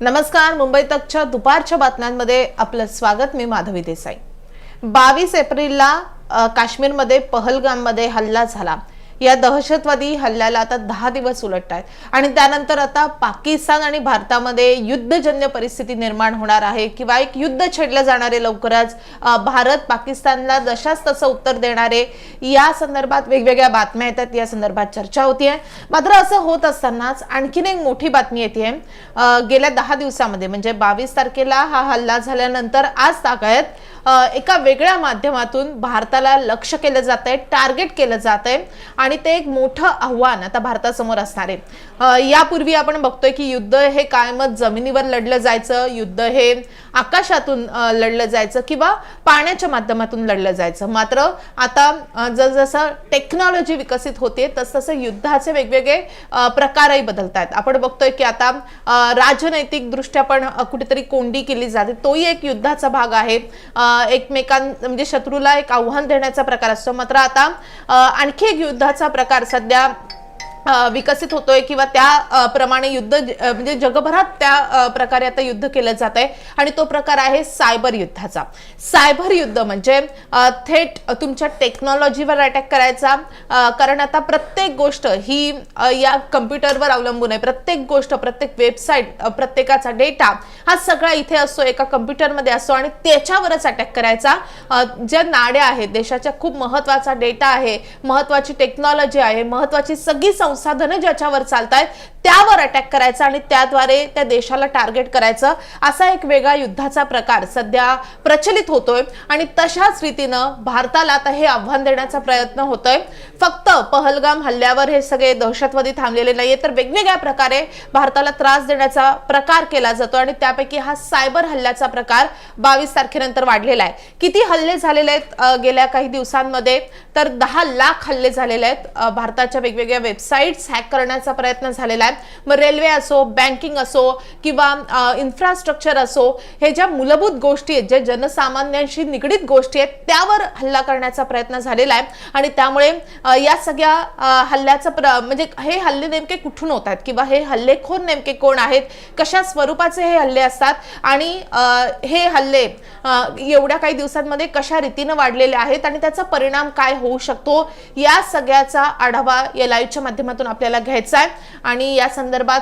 नमस्कार मुंबई तकच्या दुपारच्या बातम्यांमध्ये आपलं स्वागत मी माधवी देसाई. बावीस एप्रिलला काश्मीरमध्ये पहलगाममध्ये हल्ला झाला. या दहशतवादी हल्ल्याला आता दहा दिवस उलटत आहेत आणि त्यानंतर आता पाकिस्तान आणि भारतामध्ये युद्धजन्य परिस्थिती निर्माण होणार आहे किंवा एक युद्ध छेडलं जाणार आहे लवकरच भारत पाकिस्तानला जशाच तसं उत्तर देणारे या संदर्भात वेगवेगळ्या बातम्या येतात. या संदर्भात चर्चा होतीये. मात्र असं होत असतानाच आणखीन एक मोठी बातमी येते गेल्या दहा दिवसामध्ये म्हणजे बावीस तारखेला हा हल्ला झाल्यानंतर आज तागायत एका वेगळ्या माध्यमातून भारताला लक्ष केलं जात आहे टार्गेट केलं जात आहे आणि ते एक मोठं आव्हान आता भारतासमोर असणार आहे. यापूर्वी आपण बघतोय की युद्ध हे कायमच जमिनीवर लढलं जायचं युद्ध हे आकाशातून लढलं जायचं किंवा पाण्याच्या माध्यमातून लढलं जायचं. मात्र आता जसजसं टेक्नॉलॉजी विकसित होते तसतसं युद्धाचे वेगवेगळे प्रकारही बदलत आहेत आपण बघतोय की आता राजनैतिकदृष्ट्या राजनैतिक दृष्ट्या पण कुठेतरी कोंडी केली जाते. तोही एक युद्धाचा भाग आहे. एकमेकां म्हणजे शत्रूला एक आव्हान देण्याचा प्रकार असतो. मात्र आता आणखी एक युद्धाचा प्रकार सध्या विकसित होतोय किंवा त्या प्रमाणे युद्ध म्हणजे जगभरात त्या प्रकारे आता युद्ध केलं जात आहे आणि तो प्रकार आहे सायबर युद्धाचा. सायबर युद्ध म्हणजे थेट तुमच्या टेक्नॉलॉजीवर अटॅक करायचा. कारण आता प्रत्येक गोष्ट ही या कम्प्युटरवर अवलंबून आहे. प्रत्येक गोष्ट प्रत्येक वेबसाईट प्रत्येकाचा डेटा हा सगळा इथे असतो एका कम्प्युटरमध्ये असतो आणि त्याच्यावरच अटॅक करायचा. ज्या नाड्या आहेत देशाच्या खूप महत्त्वाचा डेटा आहे महत्वाची टेक्नॉलॉजी आहे महत्वाची सगळी संसाधनं ज्याच्यावर चालत आहेत त्यावर अटॅक करायचा आणि त्याद्वारे त्या देशाला टार्गेट करायचं असा एक वेगळा युद्धाचा प्रकार सध्या प्रचलित होतोय. आणि तशाच रीतीनं भारताला आता हे आव्हान देण्याचा प्रयत्न होतोय. फक्त पहलगाम हल्ल्यावर हे सगळे दहशतवादी थांबलेले नाहीये तर वेगवेगळ्या प्रकारे भारताला त्रास देण्याचा प्रकार केला जातो आणि त्यापैकी हा सायबर हल्ल्याचा प्रकार बावीस तारखेनंतर वाढलेला आहे. किती हल्ले झालेले आहेत गेल्या काही दिवसांमध्ये? तर दहा लाख हल्ले झालेले आहेत भारताच्या वेगवेगळ्या वेबसाईट वेबसाईट्स हॅक करण्याचा प्रयत्न झालेला आहे. मग रेल्वे असो बँकिंग असो किंवा इन्फ्रास्ट्रक्चर असो हे ज्या मूलभूत गोष्टी आहेत ज्या जनसामान्यांशी निगडीत गोष्टी आहेत त्यावर हल्ला करण्याचा प्रयत्न झालेला आहे. आणि त्यामुळे या सगळ्या हल्ल्याचं प्र म्हणजे हे हल्ले नेमके कुठून होत आहेत? किंवा हे हल्लेखोर नेमके कोण आहेत? कशा स्वरूपाचे हे हल्ले असतात? आणि हे हल्ले एवढ्या काही दिवसांमध्ये कशा रीतीनं वाढलेले आहेत? आणि त्याचा परिणाम काय होऊ शकतो? या सगळ्याचा आढावा या लाईव्हच्या माध्यमातून आपल्याला घ्यायचा आहे. आणि या संदर्भात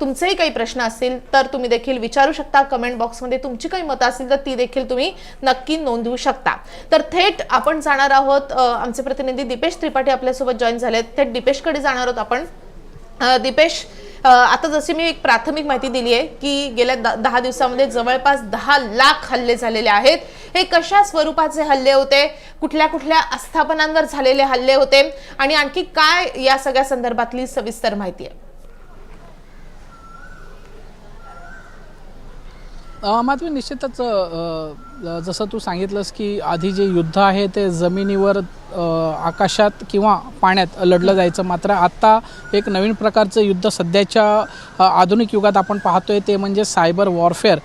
तुमचेही काही प्रश्न असतील तर तुम्ही देखील विचारू शकता. कमेंट बॉक्समध्ये तुमची काही मतं असतील तर ती देखील तुम्ही नक्की नोंदवू शकता. तर थेट आपण जाणार आहोत आमचे प्रतिनिधी दीपेश त्रिपाठी आपल्यासोबत जॉईन झालेत. थेट दीपेशकडे जाणार आहोत आपण. दिपेश दीपेश आता जशी मी एक प्राथमिक माहिती दिली आहे की गेल्या दहा दिवसामध्ये जवळपास दहा लाख हल्ले झालेले आहेत. हे कशा स्वरूपाचे हल्ले होते? कुठल्या कुठल्या आस्थापनांवर झालेले हल्ले होते? आणि आणखी काय या सगळ्या संदर्भातली सविस्तर माहिती आहे? माधवी निश्चितच जसं तू सांगितलंस की आधी जे युद्ध आहे ते जमिनीवर आकाशात किंवा पाण्यात लढलं जायचं. मात्र आत्ता एक नवीन प्रकारचं युद्ध सध्याच्या आधुनिक युगात आपण पाहतोय ते म्हणजे सायबर वॉरफेअर.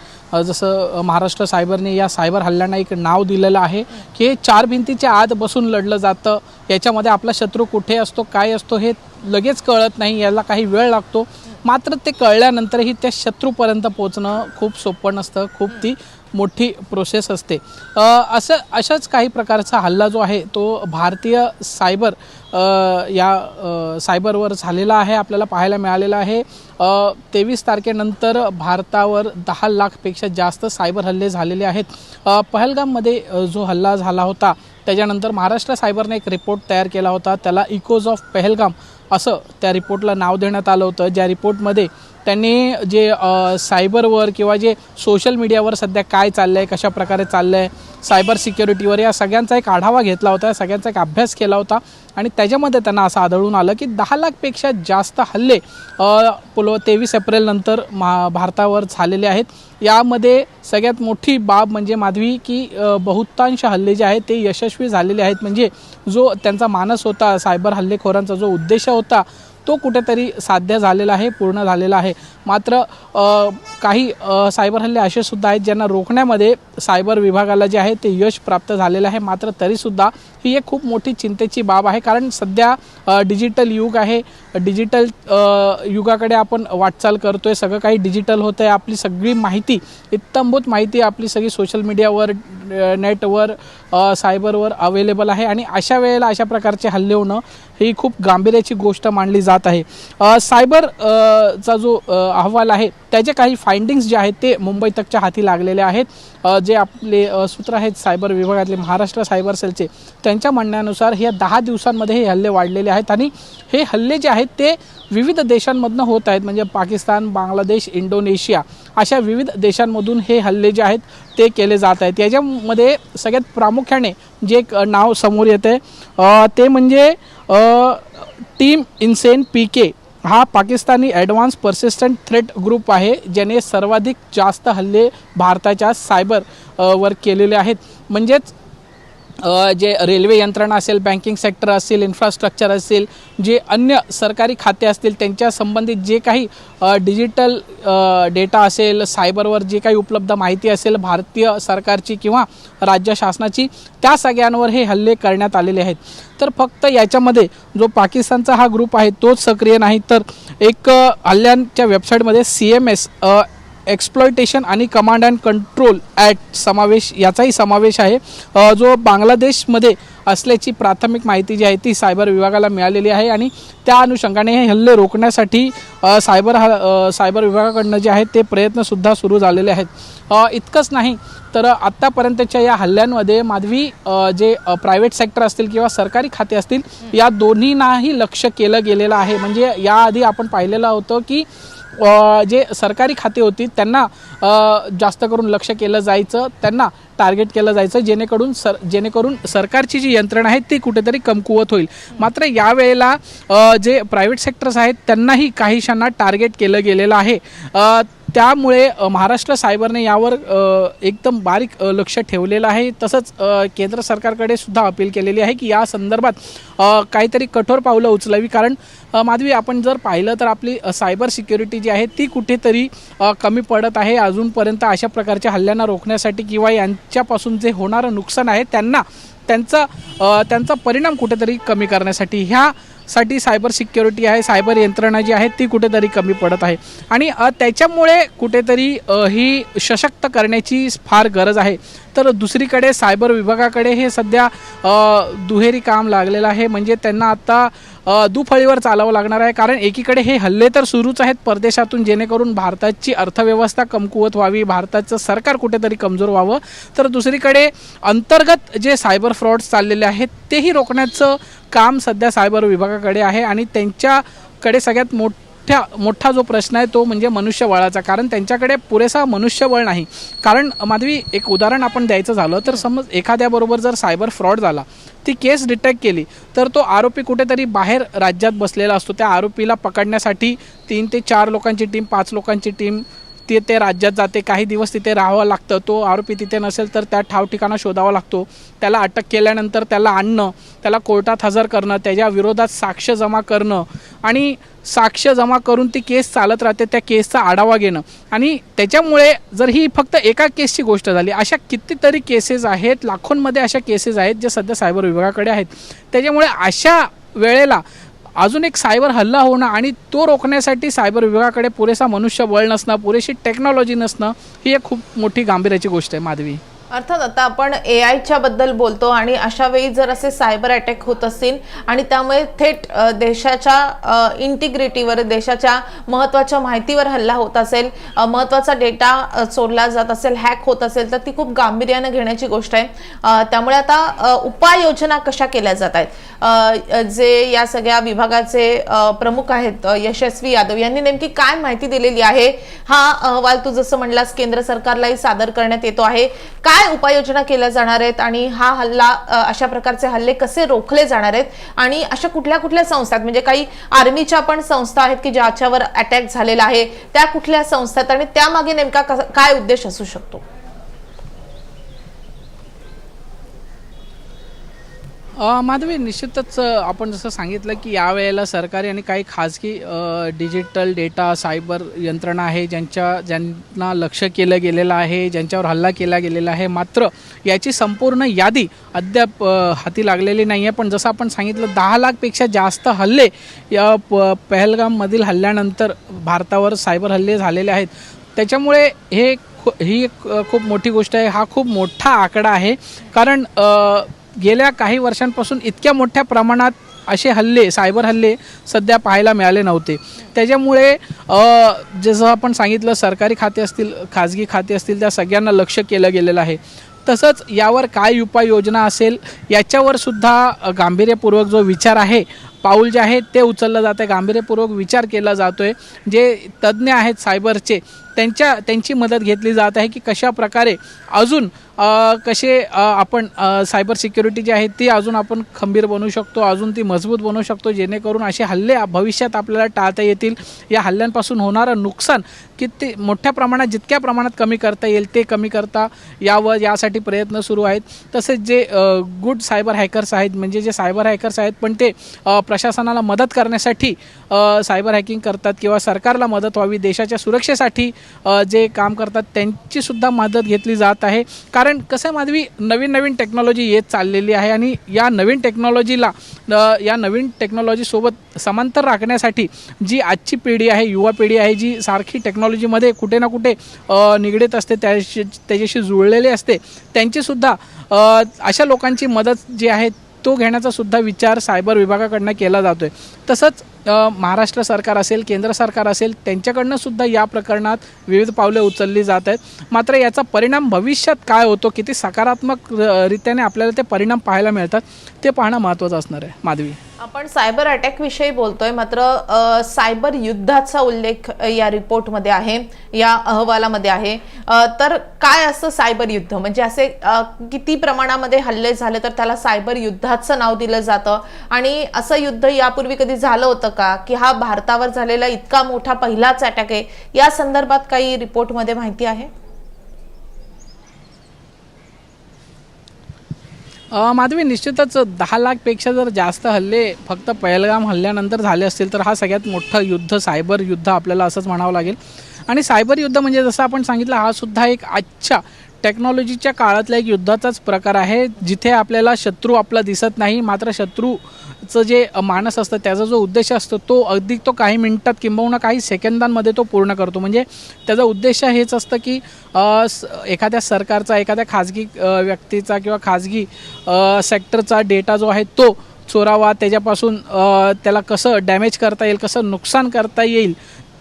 जसं महाराष्ट्र सायबरने या सायबर हल्ल्यांना एक नाव दिलेलं आहे की हे चार भिंतीच्या आत बसून लढलं जातं. याच्यामध्ये आपला शत्रू कुठे असतो काय असतो हे लगेच कळत नाही याला काही वेळ लागतो. मात्र ते कळल्यानंतरही त्या शत्रूपर्यंत पोचणं खूप सोपं नसतं खूप ती मोठी प्रोसेस असते. असं अशाच काही प्रकारचा हल्ला जो आहे तो भारतीय सायबर या सायबरवर झालेला आहे आपल्याला पाहायला मिळालेला आहे. तेवीस तारखेनंतर भारतावर दहा लाखपेक्षा जास्त सायबर हल्ले झालेले आहेत. पहलगाममध्ये जो हल्ला झाला होता त्याच्यानंतर महाराष्ट्र सायबरने एक रिपोर्ट तयार केला होता त्याला इकोज ऑफ पहलगाम असं त्या रिपोर्टला नाव देण्यात आलं होतं. ज्या रिपोर्टमध्ये त्यांनी जे सायबरवर किंवा जे सोशल मीडियावर सध्या काय चाललं आहे कशा प्रकारे चाललं आहे सायबर सिक्युरिटीवर या सगळ्यांचा एक आढावा घेतला होता सगळ्यांचा एक अभ्यास केला होता आणि त्याच्यामध्ये त्यांना असं आढळून आलं की दहा लाखपेक्षा जास्त हल्ले पुलव पुल तेवीस एप्रिलनंतर मा भारतावर झालेले आहेत. यामध्ये सगळ्यात मोठी बाब म्हणजे माधवी की बहुतांश हल्ले जे आहेत ते यशस्वी झालेले आहेत. म्हणजे जो त्यांचा मानस होता सायबर हल्लेखोरांचा जो उद्देश होता तो कुठेतरी साध्य झालेला आहे पूर्ण झालेला आहे. मात्र काही सायबर हल्ले असे सुद्धा आहेत ज्यांना रोखण्यामध्ये सायबर विभागाला जे आहे ते यश प्राप्त झालेलं आहे. मात्र तरीसुद्धा ही एक खूप मोठी चिंतेची बाब आहे. कारण सध्या डिजिटल युग आहे. डिजिटल युगाकडे आपण वाटचाल करतोय. सगळं काही डिजिटल होतं आहे आपली सगळी माहिती इत्तंभूत माहिती आपली सगळी सोशल मीडियावर नेटवर सायबरवर अवेलेबल आहे. आणि अशा वेळेला अशा प्रकारचे हल्ले होणं ही खूप गांभीर्याची गोष्ट मानली जात आहे. सायबर चा जो अहवाल आहे त्याचे काही फाइंडिंग्स जे आहेत ते मुंबई तकच्या हाती लागलेले आहेत. जे आपले सूत्र आहेत सायबर विभागातले महाराष्ट्र सायबर सेलचे त्यांच्या म्हणण्यानुसार ह्या दहा दिवसांमध्ये हे हल्ले वाढलेले आहेत आणि हे हल्ले जे आहेत ते विविध देशांमधनं होत आहेत. म्हणजे पाकिस्तान बांगलादेश इंडोनेशिया अशा विविध देशांमधून हे हल्ले जे आहेत ते केले जात आहेत. याच्यामध्ये सगळ्यात प्रामुख्याने जे एक नाव समोर येते ते म्हणजे टीम इन्सेन पी के हा Pakistani advance persistent threat group आहे ज्याने सर्वाधिक जास्त हल्ले भारताच्या सायबर वर केलेले आहेत. म्हणजेच जे रेल्वे यंत्रणा असेल बँकिंग सेक्टर असेल इन्फ्रास्ट्रक्चर असेल जे अन्य सरकारी खाते असतील त्यांच्या संबंधित जे काही डिजिटल डेटा असेल सायबरवर जे काही उपलब्ध माहिती असेल भारतीय सरकारची किंवा राज्य शासनाची त्या सगळ्यांवर हे हल्ले करण्यात आलेले आहेत. तर फक्त याच्यामध्ये जो पाकिस्तानचा हा ग्रुप आहे तोच सक्रिय नाही तर एक हल्ल्यांच्या वेबसाईटमध्ये सी एम एस एक्सप्लॉयटेशन आणि कमांड अँड कंट्रोल ॲक्ट समावेश याचाही समावेश आहे. जो बांगलादेशमध्ये असल्याची प्राथमिक माहिती जी आहे ती सायबर विभागाला मिळालेली आहे आणि त्या अनुषंगाने हे हल्ले रोखण्यासाठी सायबर हा सायबर विभागाकडनं जे आहेत ते प्रयत्नसुद्धा सुरू झालेले आहेत. इतकंच नाही तर आत्तापर्यंतच्या या हल्ल्यांमध्ये माधवी जे प्रायव्हेट सेक्टर असतील किंवा सरकारी खाते असतील या दोन्हींनाही लक्ष केलं गेलेलं आहे. म्हणजे याआधी आपण पाहिलेलं होतं की जे सरकारी खाते होती त्यांना जास्त करून लक्ष केलं जायचं. त्यांना टार्गेट केलं जायचं जेणेकरून सर जेणेकरून सरकारची जी यंत्रणा आहे ती कुठेतरी कमकुवत होईल. मात्र यावेळेला जे प्रायव्हेट सेक्टर्स आहेत त्यांनाही काहीशांना टार्गेट केलं गेलेलं आहे. त्यामुळे महाराष्ट्र सायबरने यावर एकदम बारीक लक्ष ठेवलेलं आहे. तसंच केंद्र सरकारकडे सुद्धा अपील केलेली आहे की या संदर्भात काहीतरी कठोर पावलं उचलावी. कारण माधवी आपण जर पाहिलं तर आपली सायबर सिक्युरिटी जी आहे ती कुठेतरी कमी पडत आहे. अजूनपर्यंत अशा प्रकारच्या हल्ल्यांना रोखण्यासाठी किंवा यांच्यापासून जे होणारं नुकसान आहे त्यांना त्यांचा त्यांचा परिणाम कुठेतरी कमी करण्यासाठी ह्या साठी सायबर सिक्युरिटी आहे सायबर यंत्रणा जी आहे ती कुठेतरी कमी पडत आहे. आणि त्याच्यामुळे कुठेतरी ही सशक्त करण्याची फार गरज आहे. तर दुसरीकडे सायबर विभागाकडे हे सध्या दुहेरी काम लागलेलं आहे. म्हणजे त्यांना आता दुफळीवर चालावं लागणार आहे. कारण एकीकडे हे हल्ले तर सुरूच आहेत परदेशातून जेणेकरून भारताची अर्थव्यवस्था कमकुवत व्हावी भारताचं सरकार कुठेतरी कमजोर व्हावं. तर दुसरीकडे अंतर्गत जे सायबर फ्रॉड्स चाललेले आहेत तेही रोखण्याचं काम सध्या सायबर विभागाकडे आहे. आणि त्यांच्याकडे सगळ्यात मोठं मोठ्या मोठा जो प्रश्न आहे तो म्हणजे मनुष्यबळाचा. कारण त्यांच्याकडे पुरेसा मनुष्यबळ नाही. कारण माधवी एक उदाहरण आपण द्यायचं झालं तर समज एखाद्याबरोबर जर सायबर फ्रॉड झाला ती केस डिटेक्ट केली तर तो आरोपी कुठेतरी बाहेर राज्यात बसलेला असतो. त्या आरोपीला पकडण्यासाठी तीन ते चार लोकांची टीम पाच लोकांची टीम ते ते राज्यात जाते काही दिवस तिथे राहावं लागतं. तो आरोपी तिथे नसेल तर त्या ठाव ठिकाणा शोधावा लागतो. त्याला अटक केल्यानंतर त्याला आणणं त्याला कोर्टात हजर करणं त्याच्या विरोधात साक्ष जमा करणं आणि साक्ष जमा करून ती केस चालत राहते त्या केसचा आढावा घेणं. आणि त्याच्यामुळे जर ही फक्त एका केसची गोष्ट झाली अशा कितीतरी केसेस आहेत लाखोंमध्ये अशा केसेस आहेत जे सध्या सायबर विभागाकडे आहेत. त्याच्यामुळे अशा वेळेला अजून एक सायबर हल्ला होणं आणि तो रोखण्यासाठी सायबर विभागाकडे पुरेसा मनुष्यबळ नसणं पुरेशी टेक्नॉलॉजी नसणं ही एक खूप मोठी गांभीर्याची गोष्ट आहे माधवी. अर्थात आता आपण ए आयच्या बद्दल बोलतो आणि अशा वेळी जर असे सायबर अटॅक होत असतील आणि त्यामुळे थेट देशाच्या इंटिग्रिटीवर देशाच्या महत्त्वाच्या माहितीवर हल्ला होत असेल महत्त्वाचा डेटा चोरला जात असेल हॅक होत असेल तर ती खूप गांभीर्यानं घेण्याची गोष्ट आहे. त्यामुळे आता उपाययोजना कशा केल्या जात आहेत? जे या सगळ्या विभागाचे प्रमुख आहेत यशस्वी यादव यांनी नेमकी काय माहिती दिलेली आहे? हा अहवाल तू जसं म्हणलास केंद्र सरकारलाही सादर करण्यात येतो आहे. काय काय उपाययोजना केल्या जाणार आहेत आणि हा हल्ला अशा प्रकारचे हल्ले कसे रोखले जाणार आहेत आणि अशा कुठल्या कुठल्या संस्था आहेत म्हणजे काही आर्मीच्या पण संस्था आहेत की ज्याच्यावर अटॅक झालेला आहे त्या कुठल्या संस्था आहेत आणि त्यामागे नेमका काय उद्देश असू शकतो? माधवी निश्चितच आपण जसं सांगितलं की यावेळेला सरकारी आणि काही खाजगी डिजिटल डेटा सायबर यंत्रणा आहे ज्यांच्या ज्यांना लक्ष केलं गेलेलं आहे ज्यांच्यावर हल्ला केला गेलेला आहे मात्र याची संपूर्ण यादी अद्याप हाती लागलेली नाही आहे पण जसं आपण सांगितलं दहा लाखपेक्षा जास्त हल्ले या प पहलगाममधील हल्ल्यानंतर भारतावर सायबर हल्ले झालेले आहेत. त्याच्यामुळे हे ही एक खूप मोठी गोष्ट आहे. हा खूप मोठा आकडा आहे. कारण गेल्या काही वर्षांपासून इतक्या मोठ्या प्रमाणात असे हल्ले सायबर हल्ले सध्या पाहायला मिळाले नव्हते. त्याच्यामुळे जसं आपण सांगितलं सरकारी खाते असतील खाजगी खाते असतील त्या सगळ्यांना लक्ष केलं गेलेलं आहे. तसंच यावर काय उपाययोजना असेल याच्यावर सुद्धा गांभीर्यपूर्वक जो विचार आहे पाऊल जे आहे ते उचललं जातं आहे गांभीर्यपूर्वक विचार केला जातो आहे जे तज्ज्ञ आहेत सायबरचे त्यांच्या त्यांची मदत घेतली जात आहे की कशा प्रकारे अजून कसे आपण सायबर सिक्युरिटी जी आहे ती अजून आपण खंबीर बनवू शकतो अजून ती मजबूत बनवू शकतो जेणेकरून असे हल्ले भविष्यात आपल्याला टाळता येतील. या हल्ल्यांपासून होणारं नुकसान किती मोठ्या प्रमाणात जितक्या प्रमाणात कमी करता येईल ते कमी करता यावं यासाठी प्रयत्न सुरू आहेत. तसेच जे गुड सायबर हॅकर्स आहेत म्हणजे जे सायबर हॅकर्स आहेत पण ते प्रशासनाला मदत करण्यासाठी सायबर हॅकिंग करतात किंवा सरकारला मदत व्हावी देशाच्या सुरक्षेसाठी जे काम करतात त्यांची सुद्धा मदत घेतली जात आहे. कारण कसं आहे माधवी नवीन नवीन टेक्नॉलॉजी येत चाललेली आहे आणि या नवीन टेक्नॉलॉजीला या नवीन टेक्नॉलॉजीसोबत समांतर राखण्यासाठी जी आजची पिढी आहे युवा पिढी आहे जी सारखी टेक्नॉलॉजीमध्ये कुठे ना कुठे निगडीत असते त्याशी त्याच्याशी जुळलेली असते त्यांचीसुद्धा अशा लोकांची मदत जी आहे तो घेण्याचा सुद्धा विचार सायबर विभागाकडनं केला जातो आहे तसंच महाराष्ट्र सरकार असेल केंद्र सरकार असेल त्यांच्याकडनं सुद्धा या प्रकरणात विविध पावले उचलली जात आहेत. मात्र याचा परिणाम भविष्यात काय होतो किती सकारात्मक रित्याने आपल्याला ते परिणाम पाहायला मिळतात ते पाहणं महत्त्वाचं असणार आहे. माधवी. आपण सायबर अटॅक विषयी बोलतोय. मात्र सायबर युद्धाचा उल्लेख या रिपोर्टमध्ये आहे या अहवालामध्ये आहे. तर काय असतं सायबर युद्ध? म्हणजे असे किती प्रमाणामध्ये हल्ले झाले तर त्याला सायबर युद्धाचं नाव दिलं जातं? आणि असं युद्ध यापूर्वी कधी झालं होतं का? की हा भारतावर झालेला इतका मोठा पहिलाच अटॅक आहे? या संदर्भात काही रिपोर्टमध्ये माहिती आहे? माधवी निश्चितच दहा लाखपेक्षा जर जास्त हल्ले फक्त पहलगाम हल्ल्यानंतर झाले असतील तर हा सगळ्यात मोठं युद्ध सायबर युद्ध आपल्याला असंच म्हणावं लागेल. आणि सायबर युद्ध म्हणजे जसं आपण सांगितलं हा सुद्धा एक आजच्या टेक्नॉलॉजीच्या काळातला एक युद्धाचाच प्रकार आहे जिथे आपल्याला शत्रू आपला दिसत नाही मात्र शत्रूचं जे मानस असतं त्याचा जो उद्देश असतो तो अगदी तो काही मिनिटात किंबहुना काही सेकंदांमध्ये तो पूर्ण करतो. म्हणजे त्याचा उद्देश हेच असतं की एखाद्या सरकारचा एखाद्या खाजगी व्यक्तीचा किंवा खाजगी सेक्टरचा डेटा जो आहे तो चोरावा त्याच्यापासून त्याला कसं डॅमेज करता येईल कसं नुकसान करता येईल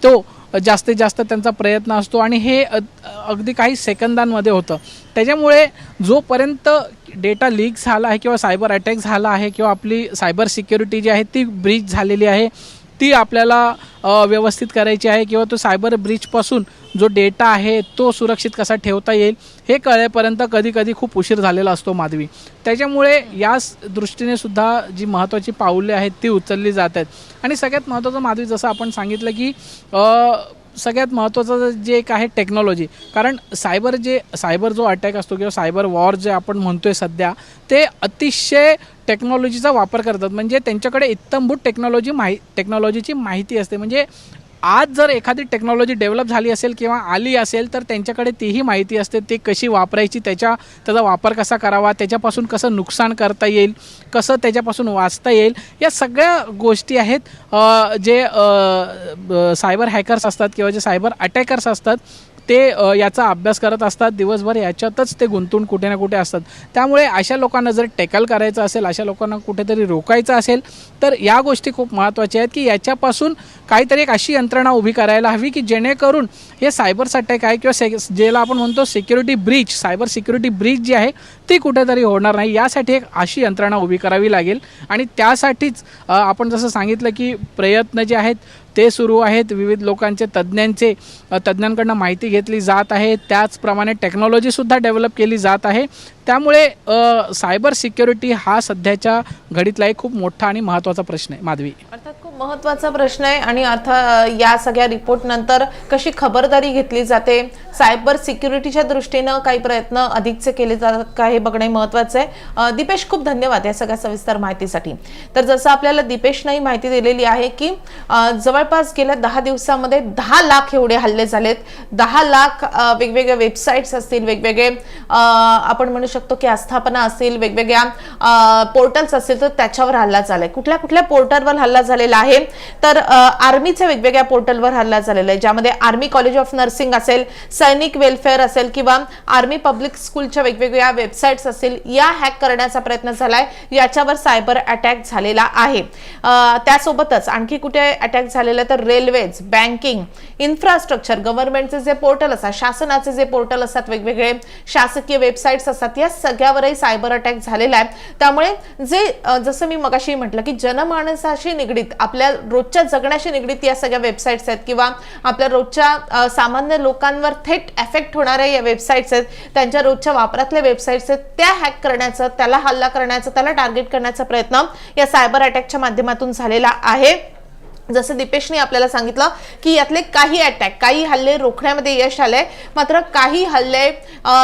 तो जास्तीत जास्त त्यांचा प्रयत्न असतो आणि हे अगदी काही सेकंदांमध्ये होतं. त्याच्यामुळे जोपर्यंत डेटा लीक झाला आहे किंवा सायबर अटॅक झाला आहे किंवा आपली सायबर सिक्युरिटी जी आहे ती ब्रीच झालेली आहे ती आपल्याला व्यवस्थित करायची आहे किंवा तो सायबर ब्रीचपासून जो डेटा आहे तो सुरक्षित कसा ठेवता येईल हे कळेपर्यंत कधी कधी खूप उशीर झालेला असतो माधवी. त्याच्यामुळे या दृष्टीने सुद्धा जी महत्त्वाची पाऊले आहेत ती उचलली जात आहेत. आणि सगळ्यात महत्त्वाचं माधवी जसं आपण सांगितलं की सगळ्यात महत्त्वाचं जे एक आहे टेक्नॉलॉजी कारण सायबर जे सायबर जो अटॅक असतो किंवा सायबर वॉर जे आपण म्हणतोय सध्या ते अतिशय टेक्नॉलॉजीचा वापर करतात. म्हणजे त्यांच्याकडे इत्तमभूत टेक्नॉलॉजी माहि टेक्नॉलॉजीची माहिती असते. म्हणजे आज जर एखादी टेक्नॉलॉजी डेव्हलप झाली असेल किंवा आली असेल तर त्यांच्याकडे तीही माहिती असते ती कशी वापरायची त्याच्या त्याचा वापर कसा करावा त्याच्यापासून कसं नुकसान करता येईल कसं त्याच्यापासून वाचता येईल या सगळ्या गोष्टी आहेत जे सायबर हॅकर्स असतात किंवा जे सायबर अटॅकर्स असतात ते याचा अभ्यास करत असतात दिवसभर याच्यातच ते गुंतून कुठे ना कुठे असतात. त्यामुळे अशा लोकांना जर टॅकल करायचं असेल अशा लोकांना कुठेतरी रोकायचं असेल तर या गोष्टी खूप महत्त्वाच्या आहेत की याच्यापासून काहीतरी एक अशी यंत्रणा उभी करायला हवी की जेणेकरून हे सायबर्स अटॅक आहे किंवा से ज्याला आपण म्हणतो security breach cyber security breach जी आहे ती कुठेतरी होणार नाही यासाठी एक अशी यंत्रणा उभी करावी लागेल. आणि त्यासाठीच आपण जसं सांगितलं की प्रयत्न जे आहेत ते सुरू आहेत. विविध लोकांचे तज्ज्ञांचे तज्ज्ञांकडनं माहिती घेतली जात आहे. त्याचप्रमाणे टेक्नॉलॉजीसुद्धा डेव्हलप केली जात आहे. त्यामुळे सायबर सिक्युरिटी हा सध्याच्या घडीतला एक खूप मोठा आणि महत्त्वाचा प्रश्न आहे माधवी. अर्थात खूप महत्त्वाचा प्रश्न आहे आणि अर्थ या सगळ्या रिपोर्ट नंतर कशी खबरदारी घेतली जाते? सायबर सिक्युरिटीच्या दृष्टीनं काही प्रयत्न अधिकचे केले जातात का हे बघणे महत्वाचं आहे? दीपेश खूप धन्यवाद या सगळ्या सविस्तर माहितीसाठी. तर जसं आपल्याला दीपेशनंही माहिती दिलेली आहे की जवळपास गेल्या दहा दिवसामध्ये दहा लाख एवढे हल्ले झालेत. दहा लाख वेगवेगळ्या वेबसाईट्स असतील वेगवेगळे आपण म्हणू शकतो की आस्थापना असेल वेगवेगळ्या पोर्टल्स असतील तर त्याच्यावर हल्ला झालाय कुठल्या कुठल्या पोर्टलवर हल्ला झालेला आहे? तर आर्मीच्या वेगवेगळ्या पोर्टलवर हल्ला झालेला आहे ज्यामध्ये आर्मी कॉलेज ऑफ नर्सिंग असेल सैनिक वेलफेअर असेल किंवा आर्मी पब्लिक स्कूलच्या वेगवेगळ्या वेबसाईट्स असेल या हॅक करण्याचा प्रयत्न झालाय. याच्यावर सायबर अटॅक झालेला आहे. त्यासोबतच आणखी कुठे अटॅक झालेला आहे? तर रेल्वेज बँकिंग इन्फ्रास्ट्रक्चर गव्हर्नमेंटचे जे पोर्टल असतात शासनाचे जे पोर्टल असतात वेगवेगळे शासकीय वेबसाईट्स असतात या सगळ्यावरही सायबर अटॅक झालेला आहे. त्यामुळे जे जसं मी मगाशी म्हटलं की जनमानसाशी निगडीत आपल्या रोजच्या जगण्याशी निगडीत या सगळ्या वेबसाईट्स आहेत किंवा आपल्या रोजच्या सामान्य लोकांवर थेट एफेक्ट होणाऱ्या या वेबसाईट्स आहेत त्यांच्या रोजच्या वापरातल्या वेबसाईट्स आहेत त्या हॅक करण्याचं त्याला हल्ला करण्याचा त्याला टार्गेट करण्याचा प्रयत्न या सायबर अटॅकच्या माध्यमातून झालेला आहे. जसं दीपेशने आपल्याला सांगितलं की यातले काही अटॅक काही हल्ले रोखण्यामध्ये यश आलंय. मात्र काही हल्ले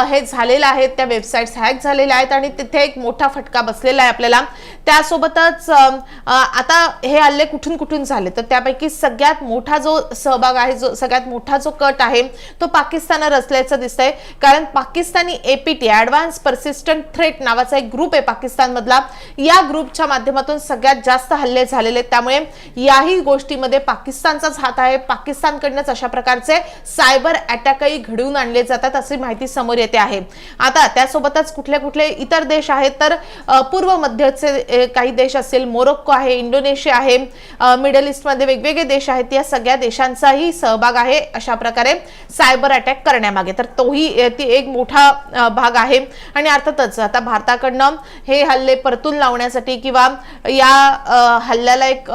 हे झालेले आहेत त्या वेबसाईट्स हॅक झालेल्या आहेत आणि तिथे एक मोठा फटका बसलेला आहे आपल्याला. त्यासोबतच आता हे हल्ले कुठून कुठून झाले? तर त्यापैकी सगळ्यात मोठा जो सहभाग आहे जो सगळ्यात मोठा जो कट आहे तो पाकिस्तानवर असल्याचं दिसतंय. कारण Pakistani APT advance persistent threat नावाचा एक ग्रुप आहे पाकिस्तानमधला. या ग्रुपच्या माध्यमातून सगळ्यात जास्त हल्ले झालेले आहेत. त्यामुळे याही गोष्टीमध्ये पाकिस्तानचाच हात आहे. पाकिस्तानकडनंच अशा प्रकारचे सायबर अटॅकही घडवून आणले जातात अशी माहिती समोर येते आहे. आता त्यासोबतच कुठले कुठले इतर देश आहेत तर पूर्व मध्यचे काही देश असेल मोरोक्को आहे इंडोनेशिया आहे मिडल ईस्टमध्ये वेगवेगळे देश आहेत या सगळ्या देशांचाही सहभाग आहे अशा प्रकारे सायबर अटॅक करण्यामागे. तर तोही ती एक मोठा भाग आहे. आणि अर्थातच आता भारताकडनं हे हल्ले परतून लावण्यासाठी किंवा या हल्ल्याला एक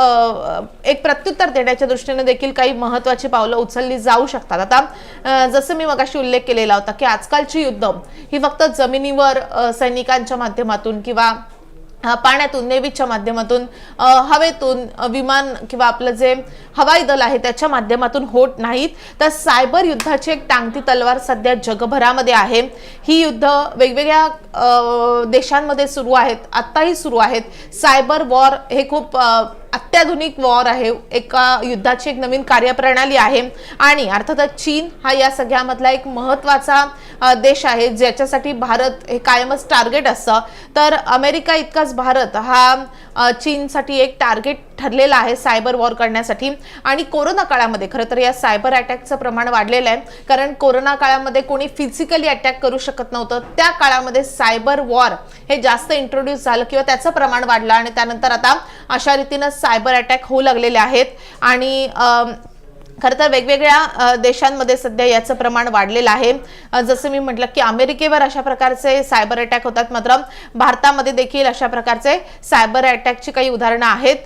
एक प्रत्युत्तर देण्याच्या दृष्टीने देखील काही महत्वाची पावलं उचलली जाऊ शकतात. आता जसं मी मगाशी उल्लेख केलेला होता की आजकालची युद्ध ही फक्त जमिनीवर सैनिकांच्या माध्यमातून किंवा पाण्यातून नेव्हीच्या माध्यमातून हवेतून विमान किंवा आपलं जे हवाई दल आहे त्याच्या माध्यमातून होत नाहीत. तर सायबर युद्धाची एक टांगती तलवार सध्या जगभरामध्ये आहे. ही युद्ध वेगवेगळ्या देशांमध्ये सुरू आहेत आत्ताही सुरू आहेत. सायबर वॉर हे खूप अत्याधुनिक वॉर आहे. एका युद्धाची एक नवीन कार्यप्रणाली आहे. आणि अर्थातच चीन हा या सगळ्यामधला एक महत्त्वाचा देश आहे ज्याच्यासाठी भारत हे कायमच टार्गेट असतं. तर अमेरिका इतकाच भारत हा चीनसाठी एक टार्गेट ठरलेला आहे सायबर वॉर करण्यासाठी. आणि कोरोना काळामध्ये खरं तर या सायबर अटॅकचं प्रमाण वाढलेलं आहे. कारण कोरोना काळामध्ये कोणी फिजिकली अटॅक करू शकत नव्हतं. त्या काळामध्ये सायबर वॉर हे जास्त इंट्रोड्यूस झालं किंवा त्याचं प्रमाण वाढलं आणि त्यानंतर आता अशा रीतीनं सायबर अटॅक होऊ लागलेले आहेत. आणि खरं तर वेगवेगळ्या देशांमध्ये सध्या याचं प्रमाण वाढलेलं आहे. जसं मी म्हटलं की अमेरिकेवर अशा प्रकारचे सायबर अटॅक होतात मात्र भारतामध्ये देखील अशा प्रकारचे सायबर अटॅकची काही उदाहरणं आहेत.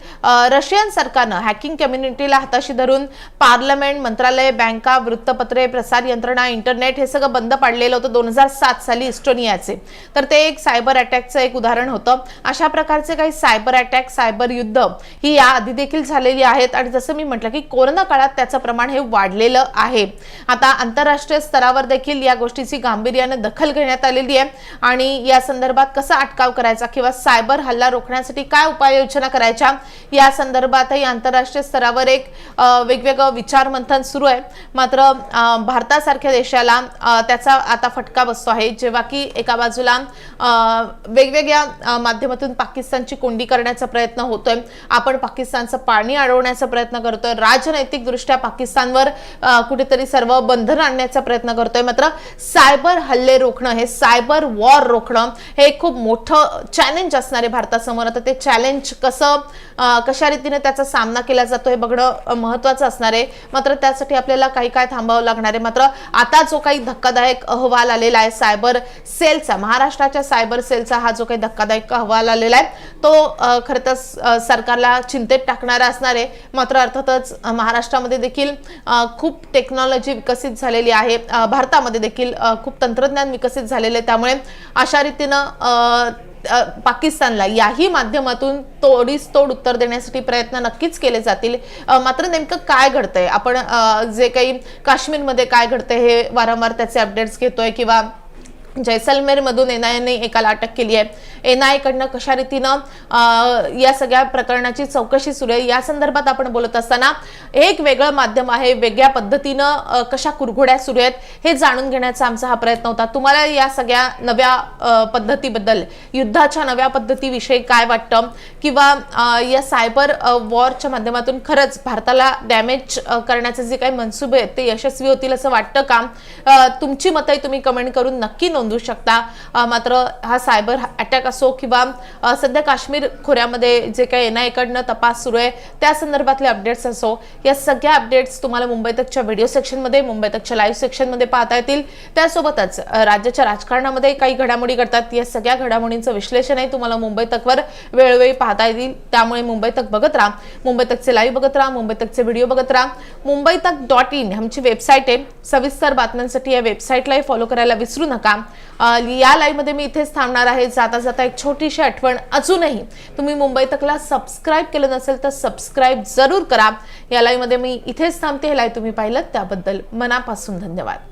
रशियन सरकारनं हॅकिंग कम्युनिटीला हाताशी धरून पार्लमेंट मंत्रालय बँका वृत्तपत्रे प्रसार यंत्रणा इंटरनेट हे सगळं बंद पाडलेलं होतं दोन हजार सात साली इस्टोनियाचे. तर ते एक सायबर अटॅकचं एक उदाहरण होतं. अशा प्रकारचे काही सायबर अटॅक सायबर युद्ध ही या आधी देखील झालेली आहेत. आणि जसं मी म्हटलं की कोरोना काळात त्याचं प्रमाण हे वाढलेलं आहे. आता आंतरराष्ट्रीय स्तरावर देखील या गोष्टीची गांभीर्याने दखल घेण्यात आलेली आहे. आणि या संदर्भात कसा अटकाव करायचा किंवा सायबर हल्ला रोखण्यासाठी काय उपाययोजना करायच्या या संदर्भातही आंतरराष्ट्रीय स्तरावर एक वेगवेगळं विचार मंथन सुरू आहे. मात्र भारतासारख्या देशाला त्याचा आता फटका बसतो आहे. जेव्हा की एका बाजूला वेगवेगळ्या माध्यमातून पाकिस्तानची कोंडी करण्याचा प्रयत्न होतोय. आपण पाकिस्तानचं पाणी अडवण्याचा प्रयत्न करतोय. राजनैतिकदृष्ट्या पाकिस्तानवर कुठेतरी सर्व बंधन आणण्याचा प्रयत्न करतोय. मात्र सायबर हल्ले रोखणं हे सायबर वॉर रोखणं हे खूप मोठं चॅलेंज असणार आहे भारतासमोर. आता ते चॅलेंज कसं कशा रीतीने त्याचा सामना केला जातो हे बघणं महत्वाचं महत्त्वाचं असणार आहे. मात्र त्यासाठी आपल्याला काही काय थांबावं लागणार आहे. मात्र आता जो काही धक्कादायक अहवाल आलेला आहे सायबर सेलचा महाराष्ट्राच्या सायबर सेलचा हा जो काही धक्कादायक अहवाल आलेला आहे तो खरं तर सरकारला चिंतेत टाकणारा असणार आहे. मात्र अर्थातच महाराष्ट्रामध्ये देखील देखील खूप टेक्नॉलॉजी विकसित झालेली आहे. भारतामध्ये देखील खूप तंत्रज्ञान विकसित झालेलं आहे. त्यामुळे अशा रीतीनं पाकिस्तानला याही माध्यमातून तोडीस तोड उत्तर देण्यासाठी प्रयत्न नक्कीच केले जातील. मात्र नेमकं काय घडतंय? आपण जे काही काश्मीरमध्ये काय घडतंय हे वारंवार त्याचे अपडेट्स घेतोय किंवा जैसलमेरमधून एन आय एने एकाला अटक केली आहे. एन आय कडनं कशा रीतीनं या सगळ्या प्रकरणाची चौकशी सुरू आहे? या संदर्भात आपण बोलत असताना एक वेगळं माध्यम आहे वेगळ्या पद्धतीनं कशा कुरघोड्या सुरू आहेत हे जाणून घेण्याचा आमचा हा प्रयत्न होता. तुम्हाला या सगळ्या नव्या पद्धतीबद्दल युद्धाच्या नव्या पद्धतीविषयी काय वाटतं? किंवा या सायबर वॉरच्या माध्यमातून खरंच भारताला डॅमेज करण्याचे जे काही मनसुबे आहेत ते यशस्वी होतील असं वाटतं का? तुमची मतही तुम्ही कमेंट करून नक्की नोंदवू शकता. मात्र हा सायबर अटॅक असो किंवा सध्या काश्मीर खोऱ्यामध्ये जे काही एन कडनं तपास सुरू आहे त्या संदर्भातले अपडेट्स असो. या सगळ्या अपडेट्स तुम्हाला मुंबई तकच्या व्हिडिओ सेक्शनमध्ये मुंबई तकच्या लाईव्ह सेक्शनमध्ये पाहता येतील. त्यासोबतच राज्याच्या राजकारणामध्ये काही घडामोडी घडतात. या सगळ्या घडामोडींचं विश्लेषणही तुम्हाला मुंबई तकवर वेळोवेळी पाहता येतील. त्यामुळे मुंबई तक बघत राहा. मुंबई तकचे लाईव्ह बघत राहा. मुंबई तकचे व्हिडिओ बघत राहा. मुंबई तक डॉट इन आमची वेबसाईट आहे. सविस्तर बातम्यांसाठी या वेबसाईटलाही फॉलो करायला विसरू नका. या लाईव्हमध्ये मी इथेच थांबणार आहे. जाता जाता एक छोटीशी आठवण अजूनही तुम्ही मुंबई तकला सबस्क्राईब केलं नसेल तर सबस्क्राईब जरूर करा. या लाईव्हमध्ये मी इथेच थांबते. हे लाईव्ह तुम्ही पाहिलं त्याबद्दल मनापासून धन्यवाद.